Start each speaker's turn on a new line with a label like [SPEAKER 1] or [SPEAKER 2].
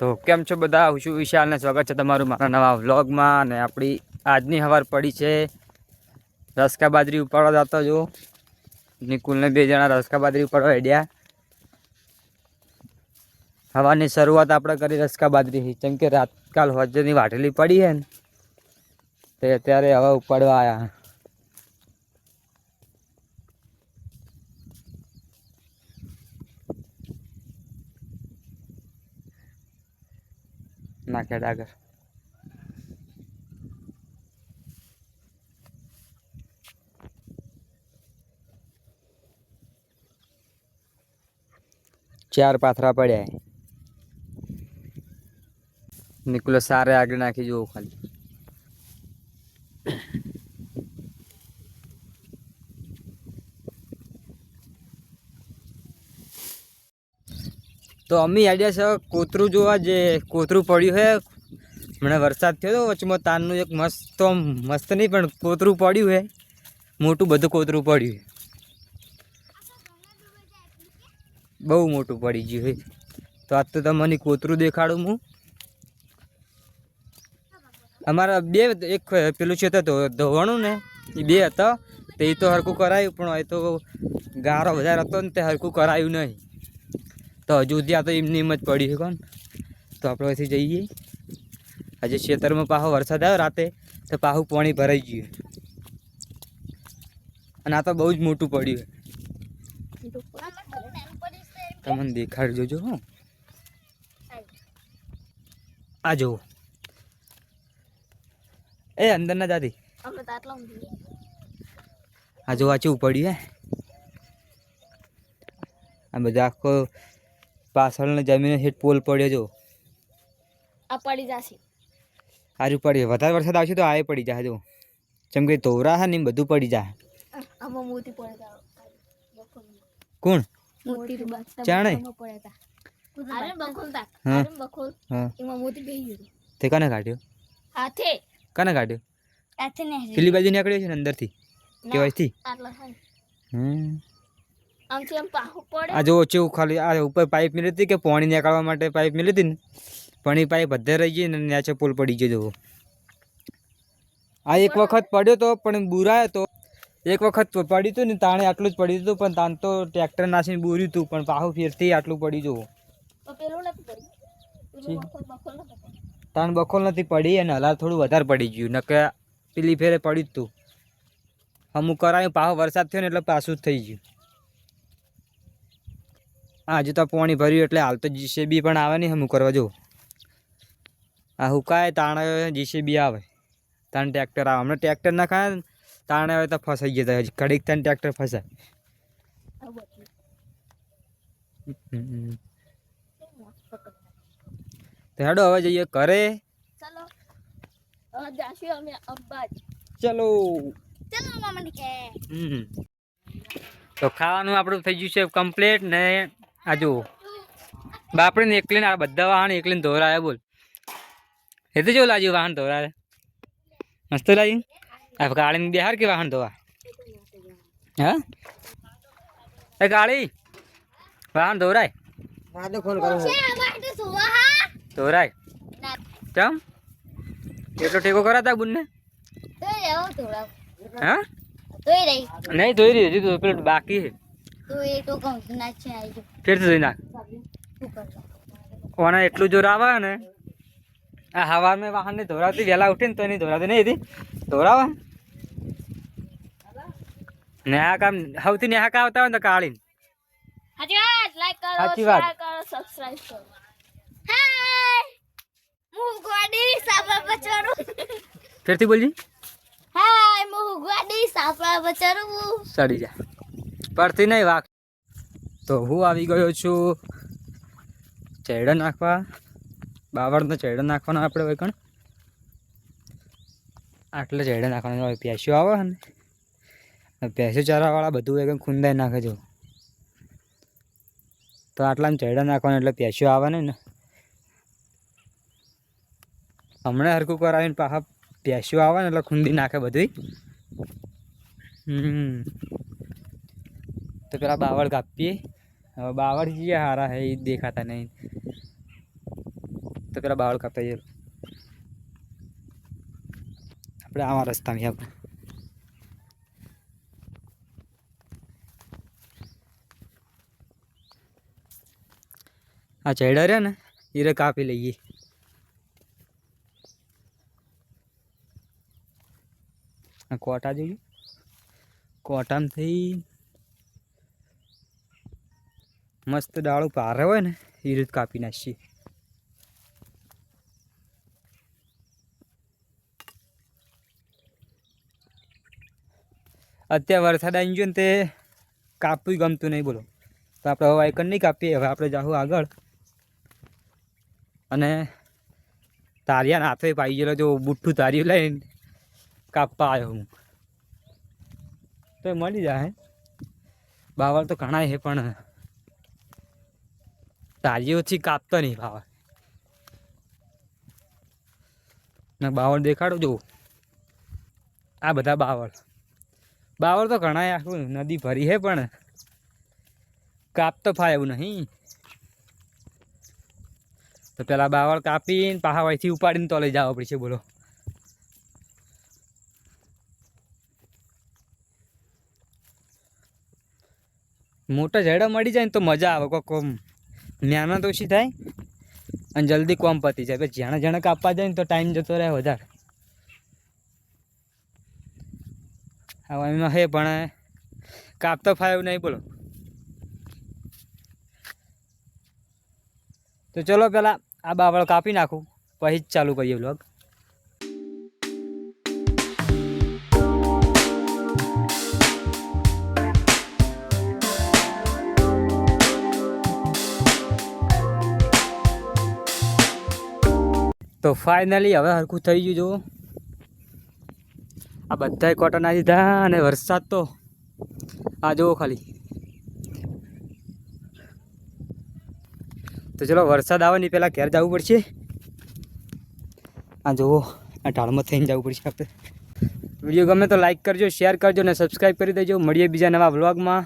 [SPEAKER 1] તો કેમ છો બધા? હું છું વિશાલ ને સ્વાગત છે તમારું મારા નવા વ્લોગમાં અને આપણી આજની હવાર પડી છે. રસકા બાજરી ઉપાડવા જતો જો નિકુલને બે જણા રસકા બાજરી ઉપાડવા હેડ્યા. હવાની શરૂઆત આપણે કરી રસકા બાજરીથી જેમ કે રાતકાલ હોજની વાટેલી પડી છે ને. તે અત્યારે હવા ઉપાડવા આવ્યા નાખ્યા ડાગર ચાર પાથરા પડ્યા નિકુલો સારે આગળ નાખી જુઓ ખાલી. તો અમ્મી આઈડિયા છે કોતરું જોવા જે કોતરું પડ્યું છે. મને વરસાદ થયો હતો વચમાં તારનું એક મસ્ત, તો મસ્ત નહીં, પણ કોતરું પડ્યું છે. મોટું બધું કોતરું પડ્યું છે. બહુ મોટું પડી ગયું છે. તો આજ તો તમને કોતરું દેખાડું હું. અમારા બે, એક પેલું છે તો ધોવાણું ને, એ બે હતા. તે તો હરખું કરાયું, પણ એ તો ગારો વધારે હતો ને તે હરખું કરાયું નહીં. તો હજુ સુધી આ તો એમની એમ જ પડી છે તો આપણે પછી જઈએ. આજે ખેતરમાં પાછો વરસાદ આવ્યો રાતે, તો પાછું પાણી ભરાઈ ગયું. અને આ તો બહુ જ મોટું પડ્યું તમને દેખાડી જોજો, હો. આ જુઓ. એ અંદર ના
[SPEAKER 2] તો
[SPEAKER 1] આ જોવા વાંચવું પડ્યું હે આ બધા આખો પાછળનો જમીન હેઠ પોલ પડ્યો જો.
[SPEAKER 2] આ પડી જશે.
[SPEAKER 1] આજુ પડી વધારે વરસાદ આવશે તો આય પડી જાય જો. જેમ કે તોરા હા ને બધું પડી જાય
[SPEAKER 2] આમાં મોતી પડે
[SPEAKER 1] કોણ? ચણે
[SPEAKER 2] તો
[SPEAKER 1] કને કાઢ્યો?
[SPEAKER 2] હાથે.
[SPEAKER 1] કને કાઢ્યો? પેલી બાજુ નીકળ્યો છે ને અંદરથી? કેવાયથી
[SPEAKER 2] આટલા
[SPEAKER 1] હમ.
[SPEAKER 2] આમથી આમ પાહુ પડે.
[SPEAKER 1] આ જો ચેવું ખાલી આ ઉપર પાઇપ મિલી હતી કે પાણી નીકળવા માટે પાઇપ મિલી હતી ને? પણ એ પાઇપ બધે રહી ગઈ ને નીચે પુલ પડી ગયો જવો આ એક વખત પડ્યો તો પણ બુરાયો તો. એક વખત પડ્યું હતું ને તાણે આટલું જ પડ્યું હતું પણ તાન તો ટ્રેક્ટર નાસીને બુર્યું હતું પણ પાહું ફેરથી આટલું પડી જવું તાણ બખોલ નથી પડી અને હલાર થોડું વધારે પડી ગયું નકે પેલી ફેરે પડ્યું જ તું. અમુક કરાયું પાછો વરસાદ થયો ને એટલે પાછું જ થઈ ગયું. હા હજુ તો પાણી ભર્યું એટલે હાલ તો જીસીબી પણ આવે નહીં હું કરવા જો આ હુકાય તાણે જીસીબી આવે. તાણ ટ્રેક્ટર આવે. હમણાં ટ્રેક્ટર ના ખાય તાણે આવે તો ફસાઈ ગયા હજી ઘડીક તાણ ટ્રેક્ટર ફસાય. હેડો હવે જઈએ ઘરે.
[SPEAKER 2] ચલો. અમે અંબાજી.
[SPEAKER 1] ચલો.
[SPEAKER 2] ચલો મામાની કે.
[SPEAKER 1] તો ખાવાનું આપણું થઈ ગયું છે કમ્પ્લીટ ને આ જુઓ. બાપડીને એકલીને આ બધા વાહન એકલીને ધોરાયા બોલ. એ તો જેવું લાગ્યું વાહન ધોરાય મસ્ત લાગ્યું આ ગાડીને બિહાર કે વાહન ધોવા? હા? એ ગાડી વાહન ધોરાય. ધોરાય. ચમ એટલો ટેકો કરાતા બુનને? હા
[SPEAKER 2] તોય રહી.
[SPEAKER 1] નહીં ધોઈ રહી હજી તો પેલું બાકી છે.
[SPEAKER 2] તો એ તો કહું છે આવી જો
[SPEAKER 1] ધોઈ નાખ
[SPEAKER 2] શું
[SPEAKER 1] એટલું જોર આવે ને? આ મેં વાહન ને ધોરાવતી વહેલા ઉઠીને તો નહીં ધોરાવતી નહીં હતી. ધોરાવા? નેહાક આમ સૌથી નેહાક આવતા હોય ને તો કાળીને.
[SPEAKER 2] સાચી વાત? સબસ્ક્રાઇબ કરો હાય હું ગોડી સાપા બચારું
[SPEAKER 1] ફેરથી બોલજી.
[SPEAKER 2] હાય હું ગોડી સાપા બચારું
[SPEAKER 1] સડી જા. પરથી નહીં વાક. તો હું આવી ગયો છું. ચેડો નાખવા. બાવળનો ચેડો નાખવાનો આપણે હોય કણ? આટલો ચેડો નાખવાનો હોય, પ્યાસ્યું આવે ને પ્યાસ્યું ચારાવાળા બધું એકદમ ખૂંદાઈ નાખે જો તો આટલામાં ચેડા નાખવાનો એટલે પ્યાસ્યું આવે ને ને. હમણાં હરખું કરાવીને પાછા પ્યાસ્યું આવે ને એટલે ખૂંદી નાખે બધી હમ. તો પેલા બાવળ કાપીએ. હવે બાવળ જે હારા હે એ દેખાતા નહીં તો પેલા બાવળ કાપતા જઈએ આપણે આવા રસ્તામાં આપણે આ ચેડા રહ્યા ને એ રે કાપી લઈએ આ કોટા જોઈએ કોટામાંથી મસ્ત ડાળું પારે હોય ને એ રીત કાપી નાખીએ. અત્યારે વરસાદ આવી ગયો ને તે કાપવું ગમતું નહીં બોલો. તો આપણે હવે આઈકન નહીં કાપીએ, હવે આપણે જાઉં આગળ. અને તારિયાના હાથે પાઈ ગયેલો જો બુઠ્ઠું તારી લઈને કાપવા આવ્યો હું. તો મળી જાય બાવળ તો ઘણા છે, પણ તારીઓથી કાપતો નહીં બાવળ ને બાવળ દેખાડો જો આ બધા બાવળ. બાવળ તો ઘણા આખું નદી ભરી છે પણ કાપ તો ફાય એવું નહીં. તો પેલા બાવળ કાપીને પાહા વાયથી ઉપાડીને તો લઈ જવા પડશે બોલો. મોટા ઝાડા મળી જાય ને તો મજા આવે કોક મહેનત ઓછી થાય? અને જલ્દી કોમ પતી જાય. પછી જાણે જ્યાં કાપવા જાય ને તો ટાઈમ જતો રહે વધારે. હવે એમાં હે, પણ કાપતો ફાયો નહીં, બોલો. તો ચલો પેલા આ બાવળ કાપી નાખું. પછી જ ચાલુ કરીએ બ્લોગ તો ફાઇનલી હવે હરખું થઈ ગયું, જુઓ. આ બધાય કોટન આવી દીધા અને વરસાદ તો આ જુઓ ખાલી. તો ચલો વરસાદ આવે નહીં પહેલાં ઘેર જવું પડશે. આ જુઓ, આ ઢાળમાં થઈને જવું પડશે આપણે. વીડિયો ગમે તો લાઈક કરજો શેર કરજો અને સબસ્ક્રાઈબ કરી દેજો. મળીએ બીજા નવા વ્લોગમાં